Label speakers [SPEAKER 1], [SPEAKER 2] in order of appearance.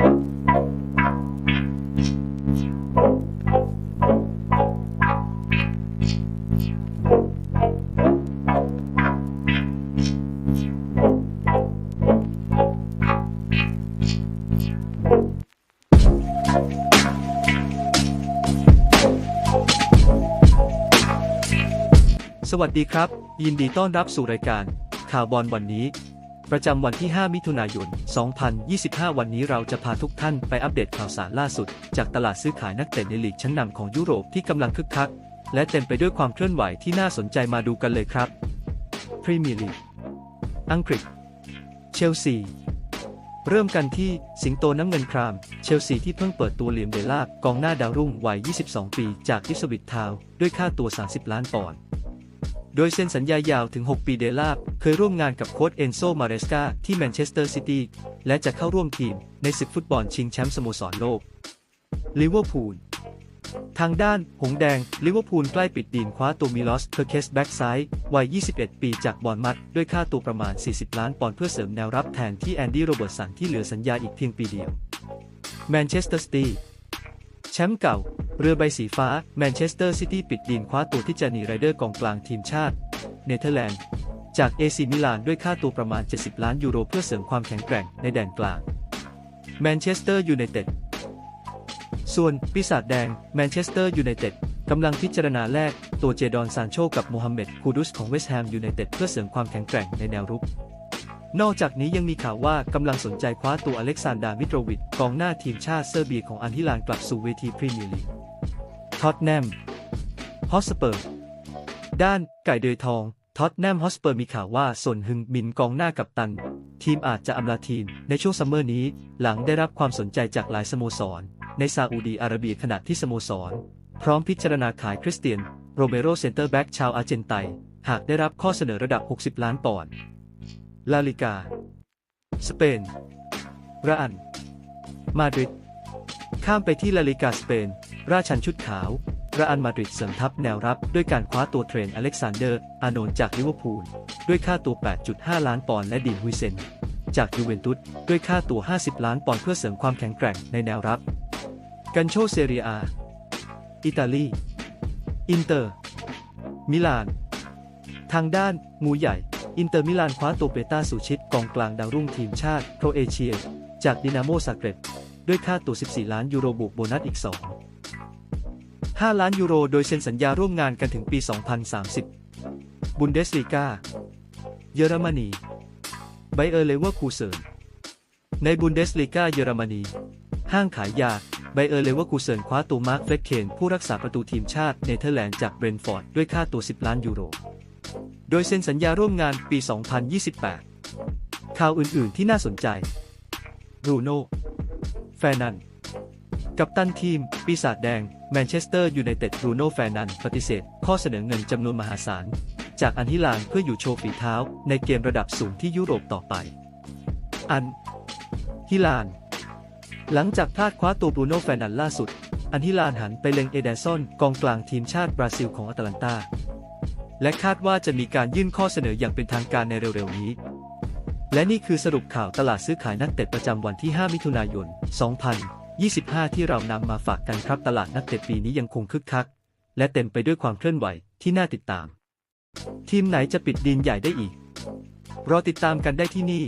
[SPEAKER 1] สวัสดีครับ ยินดีต้อนรับสู่รายการข่าวบอลวันนี้ ประจำวันที่ 5 มิถุนายน 2025 วันนี้เราจะพาทุกท่านไปอัปเดตข่าวสารล่าสุด จากตลาดซื้อขายนักเตะในลีกชั้นนำของยุโรปที่กำลังคึกคัก และเต็มไปด้วยความเคลื่อนไหวที่น่าสนใจมาดูกันเลยครับพรีเมียร์ลีกอังกฤษ เชลซี เริ่มกันที่สิงโตน้ำเงินคราม เชลซีที่เพิ่งเปิดตัวเหลียมเดลาบกองหน้าดาวรุ่งวัย 22 ปี จากอิสวิตทาวด้วยค่าตัว 30 ล้านปอนด์ โดยเซ็นสัญญายาวถึง 6 ปีเดลาบเคยร่วมงานกับโค้ชเอนโซมาเรสกาที่แมนเชสเตอร์ซิตี้และจะเข้าร่วมทีมในศึกฟุตบอลชิงแชมป์สโมสรโลกลิเวอร์พูลทางด้าน หงแดง ลิเวอร์พูลใกล้ปิดดีลคว้าตัวมิลอสเคอร์เคสแบ็กซ้าย วัย 21 ปีจากบอร์นมัด ด้วยค่าตัวประมาณ 40 ล้านปอนด์เพื่อเสริมแนวรับแทนที่แอนดี้โรเบิร์ตสันที่เหลือสัญญาอีกเพียงปีเดียว แมนเชสเตอร์ซิตี้ แชมป์เก่า เรือใบสีฟ้า แมนเชสเตอร์ซิตี้ปิดดีลคว้าตัวที่จานีไรเดอร์กองกลางทีมชาติ เนเธอร์แลนด์ จากเอซิมิลานด้วยค่าตัวประมาณ 70 ล้านยูโรเพื่อเสริมความแข็งแกร่งในแดนกลาง แมนเชสเตอร์ยูไนเต็ด ส่วนปีศาจแดง แมนเชสเตอร์ยูไนเต็ดกำลังพิจารณาแลกตัวเจดอนซานโชกับโมฮัมเหม็ดคูดุสของเวสต์แฮมยูไนเต็ดเพื่อเสริมความแข็งแกร่งในแนวรุก นอกจากนี้ยังมีข่าวว่ากำลังสนใจคว้าตัวอเล็กซานดาร์มิโตรวิชกองหน้าทีมชาติเซอร์เบียของอันฮิลานกลับสู่เวทีพรีเมียร์ลีก ท็อตแนมฮอสเปอร์ด้านไก่เดยทองท็อตแนมฮอสเปอร์มีข่าวว่าส่วนฮึงมินกองหน้ากับตัน ทีมอาจจะอำลาทีม ในช่วงซัมเมอร์นี้ หลังได้รับความสนใจจากหลายสโมสร ในซาอุดีอาระเบียขณะที่สโมสร พร้อมพิจารณาขายคริสเตียน โรเมโรเซนเตอร์แบ็กชาวอาร์เจนไตหากได้รับข้อเสนอระดับ 60 ล้านปอนด์ลาลิกา สเปนระอัน มาดริดข้ามไปที่ลาลิกาสเปน ราชันชุดขาวระอันมาดริดเสริมทัพแนวรับด้วยการคว้าตัวเทรนอเล็กซานเดอร์ อาโนนจากลิเวอร์พูลด้วยค่าตัว 8.5 ล้านปอนด์และดีนฮุยเซน จากยูเวนตุสด้วยค่าตัว 50 ล้านปอนด์เพื่อเสริมความแข็งแกร่งในแนวรับ กันโชเซเรียอาอิตาลี อินเตอร์ มิลาน ทางด้านงูใหญ่ อินเตอร์มิลานคว้าตัวเปต้าสุชิตกองกลางดาวรุ่งทีมชาติโครเอเชีย จากดินาโมซาเกร็บด้วยค่าตัว 14 ล้านยูโรบวกโบนัสอีก 2 5 ล้านยูโร โดยเซ็นสัญญาร่วมงานกันถึงปี 2030 บุนเดสลีกา เยอรมนี ไบเออร์เลเวอร์คูเซินในบุนเดสลีกาเยอรมนี ห้างขายยา ไบเออร์เลเวอร์คูเซินคว้าตัวมาร์คเฟรกเคนผู้รักษาประตูทีมชาติเนเธอร์แลนด์จากเบรนฟอร์ดด้วยค่าตัว 10 ล้านยูโร โดยเซ็นสัญญาร่วมงานปี 2028 ข่าวอื่น ๆ ที่น่าสนใจรูโน่ แฟนัน กัปตันทีม ปีศาจแดง แมนเชสเตอร์ยูไนเต็ดบรูโน่แฟร์นันปฏิเสธ ข้อเสนอเงินจำนวนมหาศาล จากอันฮิลานเพื่ออยู่โชว์ฝีเท้า ในเกมระดับสูงที่ยุโรปต่อไป อันฮิลาน หลังจากพลาดคว้าตัวบรูโน่แฟร์นันล่าสุด อันฮิลานหันไปเล็งเอเดซอนกองกลางทีมชาติบราซิลของอตแลนตา และคาดว่าจะมีการยื่นข้อเสนออย่างเป็นทางการในเร็วๆนี้ และนี่คือสรุปข่าวตลาดซื้อขายนักเตะประจำวันที่ 5 มิถุนายน 25 ที่เรานำมาฝากกันครับตลาดนักเตะปีนี้ยังคงคึกคัก และเต็มไปด้วยความเคลื่อนไหวที่น่าติดตาม ทีมไหนจะปิดดินใหญ่ได้อีก รอติดตามกันได้ที่นี่